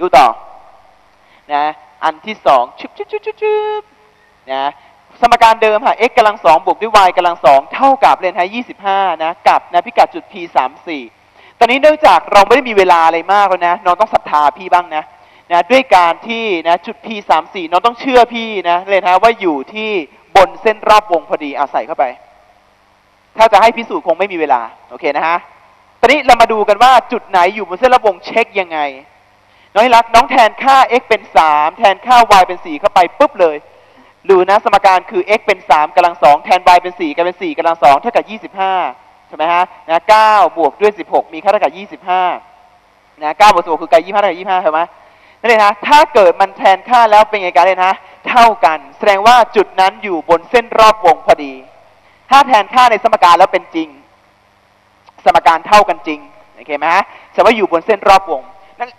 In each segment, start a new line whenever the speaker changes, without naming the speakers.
ดูต่อนะอันที่สองชุบชุบชุบชุบชุบนะสมการเดิมค่ะ x กำลังสองบวกด้วย y กำลังสองเท่ากับเรียนไทยยี่สิบห้านะกับนะพิกัดจุด p สามสี่ตอนนี้เนื่องจากเราไม่ได้มีเวลาอะไรมากแล้วนะน้องต้องศรัทธาพี่บ้างนะนะด้วยการที่นะจุด p สามสี่น้องต้องเชื่อพี่นะเลยนะว่าอยู่ที่บนเส้นรอบวงพอดีอาใส่เข้าไป ถ้าจะให้พิสูจน์คงไม่มีเวลา โอเคนะฮะตอนนี้เรามาดูกันว่าจุดไหนอยู่บนเส้นรอบวงเช็คยังไง น้องรักน้องแทนค่า x เป็น 3 แทนค่า y เป็น 4 เข้าไปปุ๊บเลยดูนะสมการคือ x เป็น 3กำลัง2แทน y เป็น 4กลังเป็น4กำลัง2เท่ากับ 25ใช่ไหมฮะนะ9บวกด้วย 16 มีค่าเท่ากับ 25นะ9บวก16คือไกล25เท่ากับ25ใช่ไหมนั่นเลยนะถ้าเกิดมันแทนค่าแล้วเป็นไงกันเลยนะเท่ากัน แสดงว่าจุดนั้นอยู่บนเส้นรอบวงพอดี ถ้าแทนค่าในสมการแล้วเป็นจริง สมการเท่ากันจริงโอเคไหมฮะแสดงว่าอยู่บนเส้นรอบวงนั่น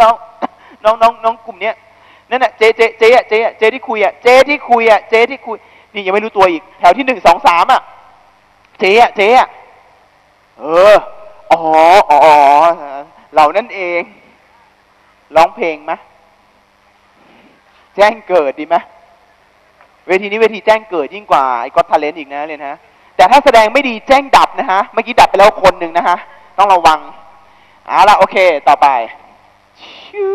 น้องน้องน้องน้องกลุ่มเนี้ยนั่นน่ะเจเจเจอะเจอะเจที่คุยอะเจที่คุยอะเจที่คุยนี่ยังไม่รู้ตัวอีก แถวที่หนึ่งสองสามอะเจอะเจอะเอออ๋ออ๋อเหล่านั่นเองร้องเพลงไหมแจ้งเกิดดีไหมเวทีนี้เวทีแจ้งเกิดยิ่งกว่าไอ้ก็ทาเลนต์อีกนะเลยนะแต่ถ้าแสดงไม่ดีแจ้งดับนะฮะเมื่อกี้ดับไปแล้วคนหนึ่งนะฮะต้องระวังเอาละโอเค ต่อไป ชิ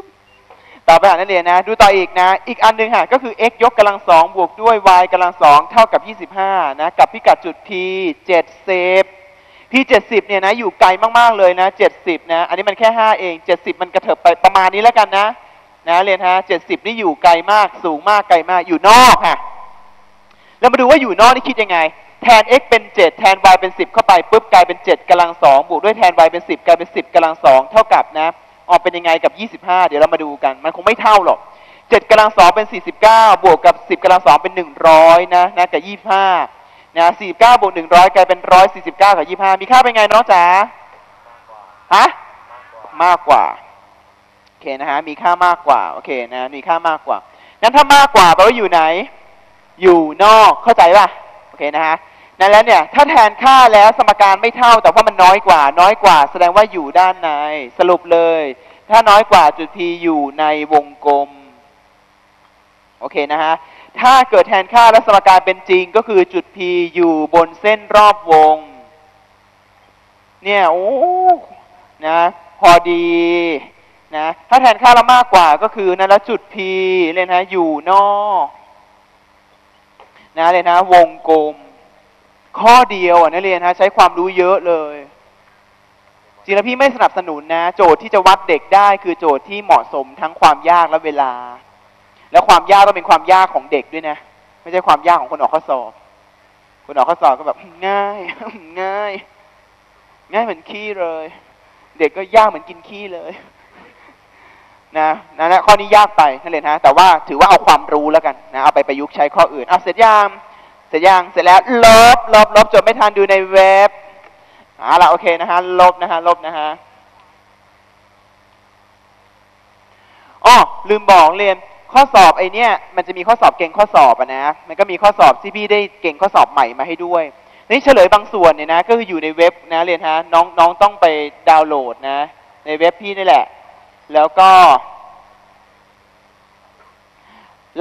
บต่อไปอ่านนักเรียนะ ดูต่ออีกนะ อีกอันหนึ่งค่ะก็คือ x ยกกำลังสองบวกด้วย y กำลังสองเท่ากับ 25 นะ กับพิกัดจุด p 70 p 70 เนี่ยนะ อยู่ไกลมาก ๆ เลยนะ 70 นะ อันนี้มันแค่ 5 เอง 70 มันกระเถิบไปประมาณนี้แล้วกันนะ นะเรียนฮะ 70 นี่อยู่ไกลมาก สูงมากไกลมาก อยู่นอกค่ะแล้วมาดูว่าอยู่นอกนี่คิดยังไง แทน x เป็น 7 แทน y เป็น 10 เข้าไปปุ๊บกลายเป็น 7กำลัง2บวกด้วยแทน y เป็น 10 กลายเป็น 10กำลัง2เท่ากับนะ ออกเป็นยังไงกับ 25 เดี๋ยวเรามาดูกัน มันคงไม่เท่าหรอก 7กำลัง2เป็น 49 บวกกับ 10กำลัง2เป็น 100 นะนะกับ25นะ49 บวก 100 กลายเป็น 149 กับ 25 มีค่าเป็นไงน้องจ๋าฮะมากกว่าโอเคนะฮะมีค่ามากกว่าโอเคนะมีค่ามากกว่างั้นถ้ามากกว่าแปลว่าอยู่ไหน อยู่นอกเข้าใจป่ะโอเคนะฮะนั่นแล้วเนี่ยถ้าแทนค่าแล้วสมการไม่เท่าแต่ว่ามันน้อยกว่า น้อยกว่า แสดงว่าอยู่ด้านในสรุปเลย ถ้าน้อยกว่าจุด P อยู่ในวงกลม โอเคนะฮะ ถ้าเกิดแทนค่าและสมการเป็นจริงก็คือจุด P อยู่บนเส้นรอบวง เนี่ย โอ้นะ พอดีนะ ถ้าแทนค่าแล้วมากกว่าก็คือนั่นล้วจุด P เลยนะ อยู่นอกนะเลยนะ วงกลม ข้อเดียวอะนักเรียนฮะใช้ความรู้เยอะเลย จริงแล้วพี่ไม่สนับสนุนนะ โจทย์ที่จะวัดเด็กได้ คือโจทย์ที่เหมาะสมทั้งความยากและเวลา แล้วความยากต้องเป็นความยากของเด็กด้วยนะ ไม่ใช่ความยากของคนออกข้อสอบ คนออกข้อสอบก็แบบง่ายง่าย ง่ายเหมือนขี้เลย เด็กก็ยากเหมือนกินขี้เลยนะนั่นะข้อนี้ยากไปนั่นเลยนะแต่ว่าถือว่าเอาความรู้แล้วกันนะเอาไปประยุกต์ใช้ข้ออื่นเอะเสร็จยังเสร็จยังเสร็จแล้วลบลบลบจดไม่ทันดูในเว็บ อาละโอเคนะฮะลบนะฮะลบนะฮะอ๋อลืมบอกเรียนข้อสอบไอเนี้ยมันจะมีข้อสอบเก่งข้อสอบอะนะมันก็มีข้อสอบที่พี่ได้เก่งข้อสอบใหม่มาให้ด้วยนี่เฉลยบางส่วนเนี่ยนะก็คืออยู่ในเว็บนะเรียนฮะน้องน้องต้องไปดาวน์โหลดนะ ในเว็บพี่นี่แหละ แล้วก็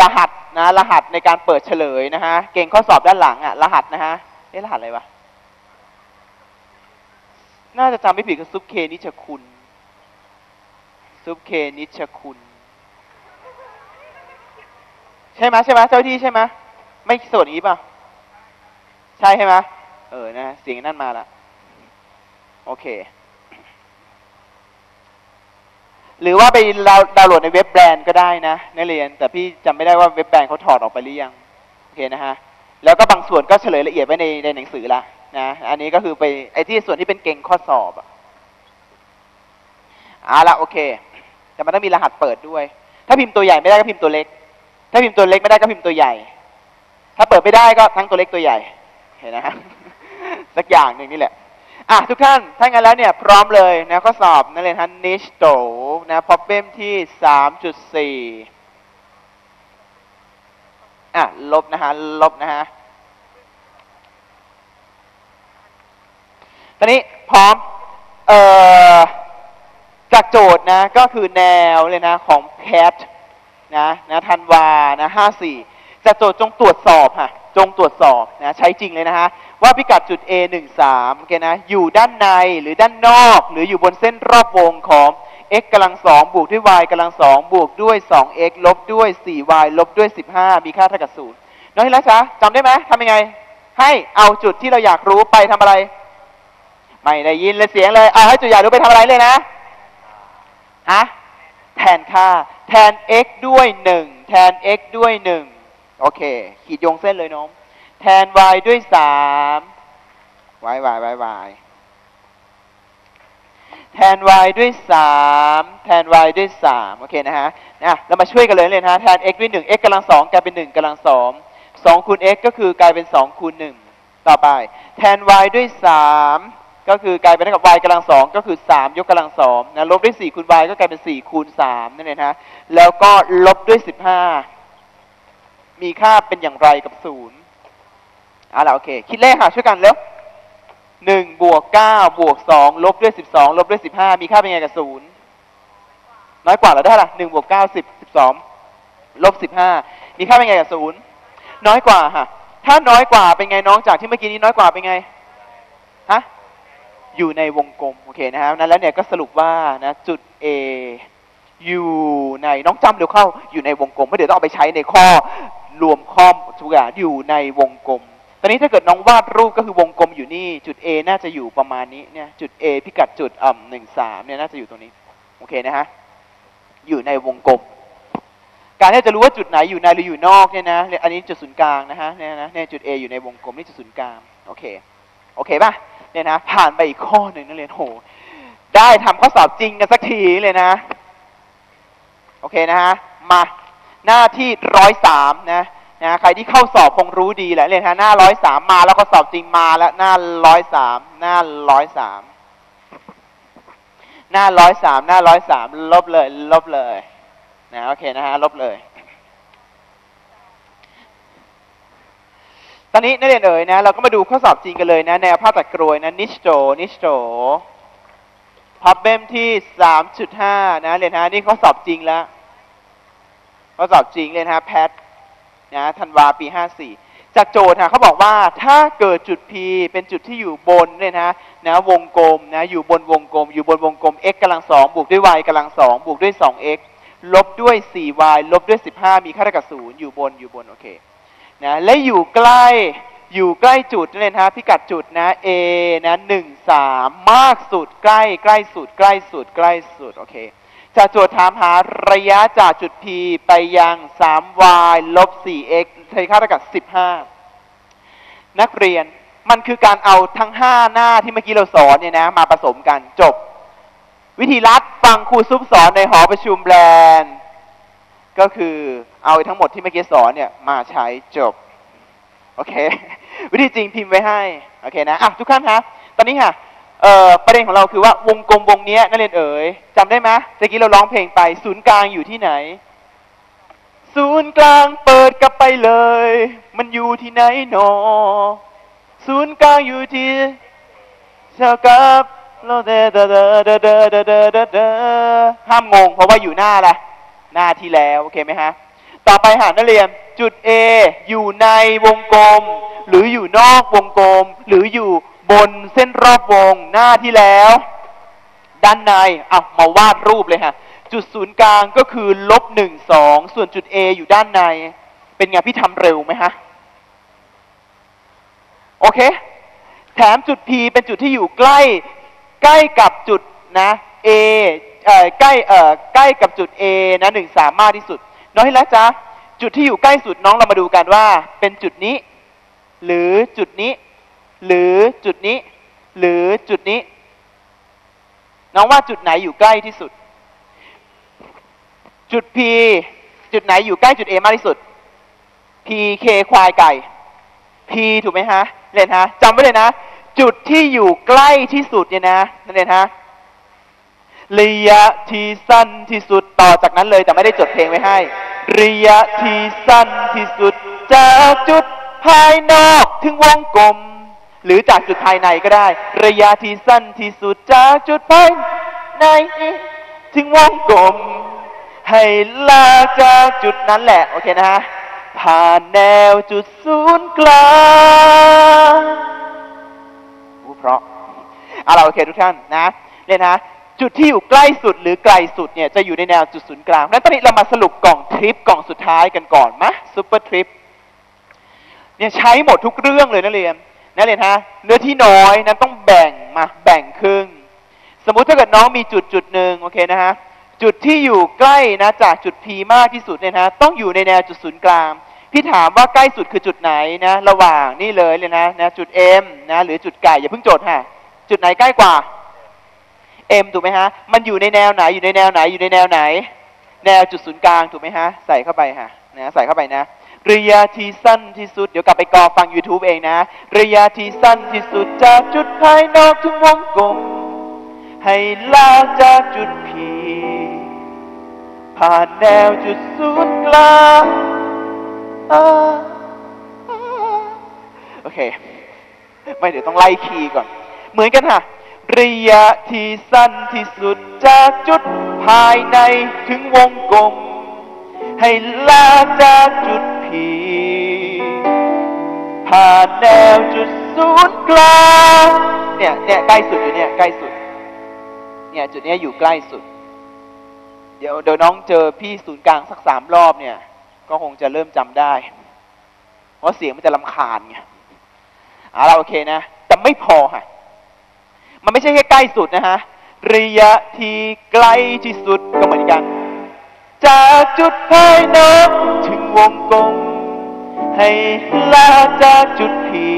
รหัสนะ รหัสในการเปิดเฉลยนะฮะเก่งข้อสอบด้านหลังอะรหัสนะฮะเอ๊ะรหัสอะไรวะ น่าจะจำไม่ผิดคือซุปเคนิชคุณ ซุปเคนิชคุณ ใช่ไหมใช่ไหมเจ้าที่ใช่ไหมไม่ส่วนนี้ป่ะ ใช่ใช่ไหมเออนะเสียงนั่นมาละโอเค หรือว่าไปดาวดาวน์โหลดในเว็บแบรนด์ก็ได้นะนักเรียน แต่พี่จำไม่ได้ว่าเว็บแบรนด์เขาถอดออกไปหรือยัง โอเคนะฮะ แล้วก็บางส่วนก็เฉลยละเอียดไว้ในในหนังสือละ นะอันนี้ก็คือไปไอ้ที่ส่วนที่เป็นเก่งข้อสอบอะอาละโอเค แต่มันต้องมีรหัสเปิดด้วย ถ้าพิมพ์ตัวใหญ่ไม่ได้ก็พิมพ์ตัวเล็ก ถ้าพิมพ์ตัวเล็กไม่ได้ก็พิมพ์ตัวใหญ่ ถ้าเปิดไม่ได้ก็ทั้งตัวเล็กตัวใหญ่เห็นนะฮะสักอย่างหนึ่งนี่แหละอะทุกท่านถ้างั้นแล้วเนี่ยพร้อมเลยนะข้อสอบนั่นเลยฮะนิชโตนะพอเปมที่สามจุดสี่อะลบนะฮะลบนะฮะ ตอนนี้พร้อมเอ่อจากโจทย์นะก็คือแนวเลยนะของแพทนะนะธันวานะห้าสี่จากโจทย์จงตรวจสอบค่ะจงตรวจสอบนะใช้จริงเลยนะฮะว่าพิกัดจุด A 1 3โอเคนะอยู่ด้านในหรือด้านนอก หรืออยู่บนเส้นรอบวงของ x กำลังสองบวกด้วย y กำลังสองบวกด้วย 2x ลบด้วย 4y ลบด้วย 15 มีค่าเท่ากับศูนย์น้องที่รักจ๊ะจำได้ไหมทำยังไง ให้เอาจุดที่เราอยากรู้ไปทำอะไร ไม่ได้ยินเลยเสียงเลยเอาให้จุดอยากรู้ไปทำอะไรเลยนะฮะแทนค่า แทน x ด้วย 1 แทน x ด้วย 1 โอเค ขีดโยงเส้นเลยน้อง แทน y ด้วย 3 y y y y แทน y ด้วย 3 แทน y ด้วย 3 โอเคนะฮะนะเรามาช่วยกันเลยเลยนะฮะแทน x ด้วย 1 x กำลัง 2 กลายเป็น 1กำลัง 2 2คูณ x ก็คือกลายเป็น 2คูณ 1 ต่อไป แทน y ด้วย 3 ก็คือกลายเป็นเท่ากับ y กำลัง2ก็คือ 3 ยกกำลัง2นะลบด้วย 4 คูณ y ก็กลายเป็น 4 คูณ3นั่นเองนะฮะแล้วก็ลบด้วย 15 มีค่าเป็นอย่างไรกับ0เอาล่ะโอเค คิดเลขค่ะช่วยกันเร็วหนึ่งบวกเก้าบวกสองลบด้วยสิบสองลบด้วยสิบห้ามีค่าเป็นไงกับศูนย์น้อยกว่าเราได้ละหนึ่งบวกเก้าสิบสิบสองลบสิบห้ามีค่าเป็นไงกับศูนย์น้อยกว่าฮะถ้าน้อยกว่าเป็นไงน้องจากที่เมื่อกี้นี้น้อยกว่าเป็นไง อยู่ในวงกลมโอเคนะครับนั้นแล้วเนี่ยก็สรุปว่านะจุด A อยู่ในน้องจำเดี๋ยวเข้าอยู่ในวงกลมไม่เดี๋ยวต้องเอาไปใช้ในข้อรวมข้อทุกอย่างอยู่ในวงกลม ตอนนี้ถ้าเกิดน้องวาดรูปก็คือวงกลมอยู่นี่ จุด A น่าจะอยู่ประมาณนี้เนี่ยจุด A พิกัดจุดอ่ำหนึ่งสามเนี่ยน่าจะอยู่ตรงนี้โอเคนะฮะอยู่ในวงกลม การที่จะรู้ว่าจุดไหนอยู่ในหรืออยู่นอกเนี่ยนะอันนี้จุดศูนย์กลางนะฮะเนี่ยนะเนี่ยจุด A อยู่ในวงกลมนี่จุดศูนย์กลางโอเคโอเคป่ะ เนี่ยนะผ่านไปอีกข้อหนึ่งนักเรียนโหได้ทำข้อสอบจริงกันสักทีเลยนะ โอเคนะฮะมาหน้าที่ร้อยสามนะนะใครที่เข้าสอบคงรู้ดีแหละเลยนะหน้าร้อยสามมาแล้วก็สอบจริงมาแล้วหน้าร้อยสามหน้าร้อยสามหน้าร้อยสามหน้าร้อยสามลบเลย ลบเลยนะโอเคนะฮะลบเลย ตอนนี้นักเรียนเอ๋ยนะ เราก็มาดูข้อสอบจริงกันเลยนะ แนวภาพตัดกรวยนะ นิชโจ นิชโจพับเบมที่สามจุดห้านะเรียนฮะนี่ข้อสอบจริงแล้วข้อสอบจริงเลยนะฮะแพทนะธันวาปีห้าสี่จากโจทย์ฮะเขาบอกว่าถ้าเกิดจุด P เป็นจุดที่อยู่บนเนี่ยนะนะวงกลมนะอยู่บนวงกลม อยู่บนวงกลม x กำลังสองบวกด้วย y กำลังสองบวกด้วย 2x ลบด้วย 4y ลบด้วย 15 มีค่าเท่ากับศูนย์อยู่บนอยู่บนโอเค นะและอยู่ใกล้อยู่ใกล้จุดเลยนะพิกัดจุดนะ A นะหนึ่งสามมากสุดใกล้ใกล้สุดใกล้สุดใกล้สุดโอเคจากโจทย์ถามหาระยะจากจุด P ไปยัง 3y ลบ 4x ใช้ค่าเท่ากับ 15 นักเรียนมันคือการเอาทั้ง 5 หน้าที่เมื่อกี้เราสอนเนี่ยนะ มาผสมกันจบ วิธีรัดฟังครูซุปสอนในหอประชุมแบรนด์ ก็คือเอาทั้งหมดที่เมื่อกี้สอนเนี่ยมาใช้จบ โอเค วิธีจริงพิมพ์ไว้ให้ โอเคนะอะทุกท่านคะตอนนี้ค่ะประเด็นของเราคือว่าวงกลมวงนี้นักเรียนเอ๋ยจำได้ไหมเมื่อกี้เราร้องเพลงไปศูนย์กลางอยู่ที่ไหน ศูนย์กลางเปิดกลับไปเลย มันอยู่ที่ไหนหนอ ศูนย์กลางอยู่ที่เท่ากับเราเดอเดอเดอเดอเดอเดเดห้ามงงเพราะว่าอยู่หน้าแหละ หน้าที่แล้วโอเคไหมฮะต่อไปหานักเรียนจุด A อยู่ในวงกลม หรืออยู่นอกวงกลม หรืออยู่บนเส้นรอบวงหน้าที่แล้ว ด้านในเอามาวาดรูปเลยฮะจุดศูนย์กลางก็คือลบหนึ่งสองส่วนจุด A อยู่ด้านใน เป็นไงพี่ทำเร็วไหมฮะโอเค แถมจุด P เป็นจุดที่อยู่ใกล้ ใกล้กับจุดนะ A เอ ใกล้ใกล้กับจุด A นะหนึ่งสามมากที่สุด น้องที่รักจ๊ะจุดที่อยู่ใกล้สุดน้องเรามาดูกันว่า เป็นจุดนี้ หรือจุดนี้ หรือจุดนี้ หรือจุดนี้ น้องว่าจุดไหนอยู่ใกล้ที่สุด จุด P จุดไหนอยู่ใกล้จุด A มากที่สุด P K ควายไก่ P ถูกไหมฮะเรียนฮะจำไว้เลยนะ จุดที่อยู่ใกล้ที่สุดเนี่ยนะนั่นเรียนฮะ ระยะที่สั้นที่สุดต่อจากนั้นเลยแต่ไม่ได้จดเพลงไว้ให้ระยะที่สั้นที่สุดจากจุดภายนอกถึงวงกลม หรือจากจุดภายในก็ได้ ระยะที่สั้นที่สุดจากจุดภายในถึงวงกลม ให้ลาจากจุดนั้นแหละ โอเคนะฮะผ่านแนวจุดศูนย์กลางอู้เพราะเอาล่ะโอเคทุกท่านนะเนี่ยนะ จุดที่อยู่ใกล้สุดหรือไกลสุดเนี่ยจะอยู่ในแนวจุดศูนย์กลางนั้นตอนนี้เรามาสรุปกล่องทริปกล่องสุดท้ายกันก่อนมะซูเปอร์ทริปเนี่ยใช้หมดทุกเรื่องเลยนะเรียนนะเรียนฮะเนื้อที่น้อยนั้นต้องแบ่งมาแบ่งครึ่ง สมมุติถ้าเกิดน้องมีจุดจุดหนึ่งโอเคนะฮะจุดที่อยู่ใกล้นะจากจุด P มากที่สุดเนี่ยนะต้องอยู่ในแนวจุดศูนย์กลางพี่ถามว่าใกล้สุดคือจุดไหนนะระหว่างนี่เลยเลยนะนะจุด M นะหรือจุดไก่อย่าเพิ่งโจทย์ฮะจุดไหนใกล้กว่า M ถูกไหมฮะ มันอยู่ในแนวไหน อยู่ในแนวไหน อยู่ในแนวไหน แนวจุดศูนย์กลางถูกไหมฮะ ใส่เข้าไปฮะ นะ ใส่เข้าไปนะระยะที่สั้นที่สุด เดี๋ยวกลับไปกอฟัง YouTube เองนะ ระยะที่สั้นที่สุดจากจุดภายนอกถึงวงกลม ให้ลากจากจุด P ผ่านแนวจุดศูนย์กลางโอเค ไม่เดี๋ยวต้องไล่คีย์ก่อน เหมือนกันค่ะ ระยะที่สั้นที่สุดจากจุดภายในถึงวงกลม ให้ลาจากจุดพีผ่านแนวจุดศูนย์กลางเนี่ยเนี่ยใกล้สุดอยู่เนี่ยใกล้สุด เนี่ยจุดเนี้ยอยู่ใกล้สุด เดี๋ยวเดี๋ยวน้องเจอพี่ศูนย์กลางสักสามรอบเนี่ย ก็คงจะเริ่มจำได้ เพราะเสียงมันจะลำคาญไงเอาโอเคนะ แต่ไม่พอค่ะ มันไม่ใช่แค่ใกล้สุดนะฮะระยะที่ไกลที่สุดก็เหมือนกัน จากจุดภายนอกถึงวงกลมให้ลาจากจุดพี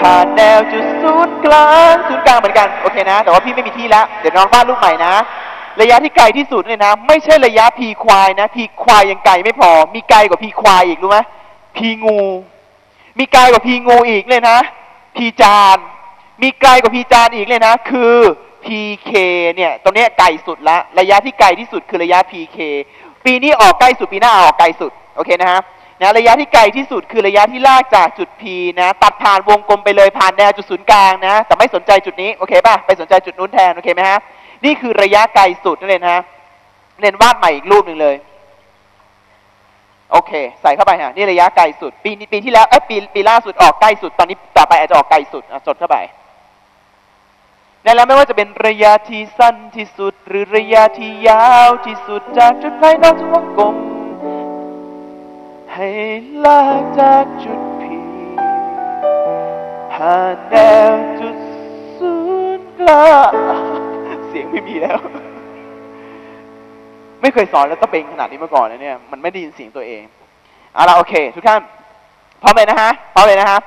ผ่านแนวจุดศูนย์กลางศูนย์กลางเหมือนกันโอเคนะ แต่ว่าพี่ไม่มีที่แล้วเดี๋ยวน้องวาดรูปใหม่นะ ระยะที่ไกลที่สุดเนี่ยนะ ไม่ใช่ระยะพีควายนะพีควายยังไกลไม่พอ มีไกลกว่าพีควายอีกรู้ไหมพีงู มีไกลกว่าพีงูอีกเลยนะพีจาน มีไกลกว่าพีจานอีกเลยนะ คือ PK เนี่ยตรงนี้ไกลสุดละระยะที่ไกลที่สุดคือระยะ PK ปีนี้ออกใกล้สุดปีหน้าออกไกลสุดโอเคนะฮะนะระยะที่ไกลที่สุดคือระยะที่ลากจากจุด P นะตัดผ่านวงกลมไปเลยผ่านแนวจุดศูนย์กลางนะแต่ไม่สนใจจุดนี้โอเคป่ะไปสนใจจุดนู้นแทนโอเคไหมฮะนี่คือระยะไกลสุดนั่นเองฮะเรียนวาดใหม่อีกรูปหนึ่งเลยโอเค ใส่เข้าไปฮะนี่ระยะไกลสุด ปีปีที่แล้วเอ้ปีปีล่าสุดออกใกล้สุดตอนนี้ต่อไปอาจจะออกไกลสุดอะจดเข้าไป นั่นแล้วไม่ว่าจะเป็นระยะที่สั้นที่สุด หรือระยะที่ยาวที่สุดจากจุดภายนอกถึงวงกลม ให้ลากจากจุดพีผ่านแนวจุดศูนย์กลางเสียงไม่มีแล้ว ไม่เคยสอนแล้วตะเบงขนาดนี้มาก่อนนะเนี่ย มันไม่ได้ยินเสียงตัวเองเอาละโอเค ทุกท่านพร้อมเลยนะฮะพร้อมเลยนะฮะ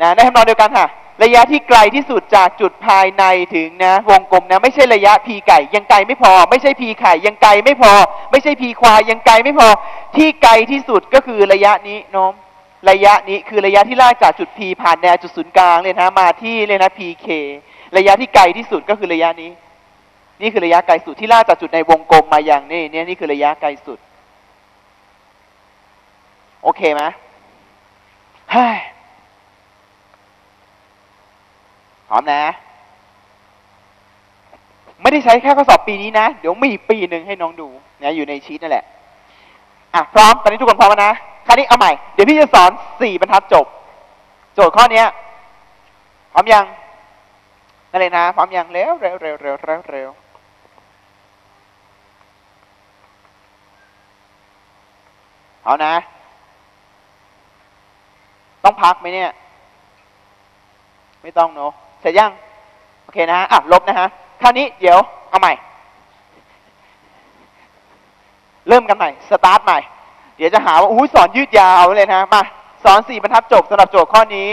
นะในทำนองเดียวกันค่ะ ระยะที่ไกลที่สุดจากจุดภายในถึงนะ วงกลมนะ ไม่ใช่ระยะพีไก่ ยังไกลไม่พอ ไม่ใช่พีไข่ยังไกลไม่พอ ไม่ใช่พีควายยังไกลไม่พอ ที่ไกลที่สุดก็คือระยะนี้น้องระยะนี้คือระยะที่ลากจากจุดพีผ่านแนวจุดศูนย์กลางเลยนะมาที่เลยนะพีเคระยะที่ไกลที่สุดก็คือระยะนี้ นี่คือระยะไกลสุดที่ลากจากจุดในวงกลมมาอย่างนี่เนี่ยนี่คือระยะไกลสุด โอเคไหมเฮ้ย พร้อมนะ ไม่ได้ใช้แค่ข้อสอบปีนี้นะ เดี๋ยวมีปีหนึ่งให้น้องดูนะอยู่ในชีตนั่นแหละอะพร้อมตอนนี้ทุกคนพร้อมนะคราวนี้เอาใหม่ เดี๋ยวพี่จะสอนสี่บรรทัดจบ โจทย์ข้อเนี้ย พร้อมยังนั่นเลยนะพร้อมยังเร็วเร็วเร็วเร็วเร็วเร็วเอานะ ต้องพักไหมเนี่ย ไม่ต้องเนอะ เสร็จยัง โอเคนะฮะอะลบนะฮะคราวนี้เดี๋ยวเอาใหม่ เริ่มกันใหม่สตาร์ทใหม่ เดี๋ยวจะหาว่าอุ้ยสอนยืดยาวเลยนะมาสอนสี่บรรทัดจบสำหรับโจทย์ข้อนี้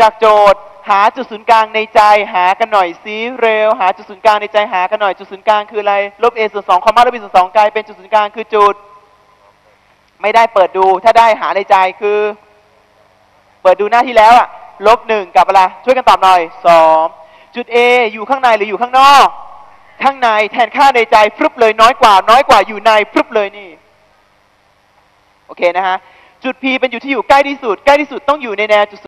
จากโจทย์หาจุดศูนย์กลางในใจหากันหน่อยซิเร็ว หาจุดศูนย์กลางในใจหากันหน่อยจุดศูนย์กลางคืออะไรลบ a ส่วนสองคอมมาลบ b ส่วนสองกลายเป็นจุดศูนย์กลางคือจุด ไม่ได้เปิดดูถ้าได้หาในใจคือ เปิดดูหน้าที่แล้วอะ ลบหนึ่งกับอะไรช่วยกันตอบหน่อยสองจุด A อยู่ข้างในหรืออยู่ข้างนอก ข้างในแทนค่าในใจฟลุปเลยน้อยกว่า น้อยกว่าอยู่ในฟลุปเลยนี่โอเคนะฮะจุด P เป็นอยู่ที่อยู่ใกล้ที่สุด ใกล้ที่สุดต้องอยู่ในแนวจุด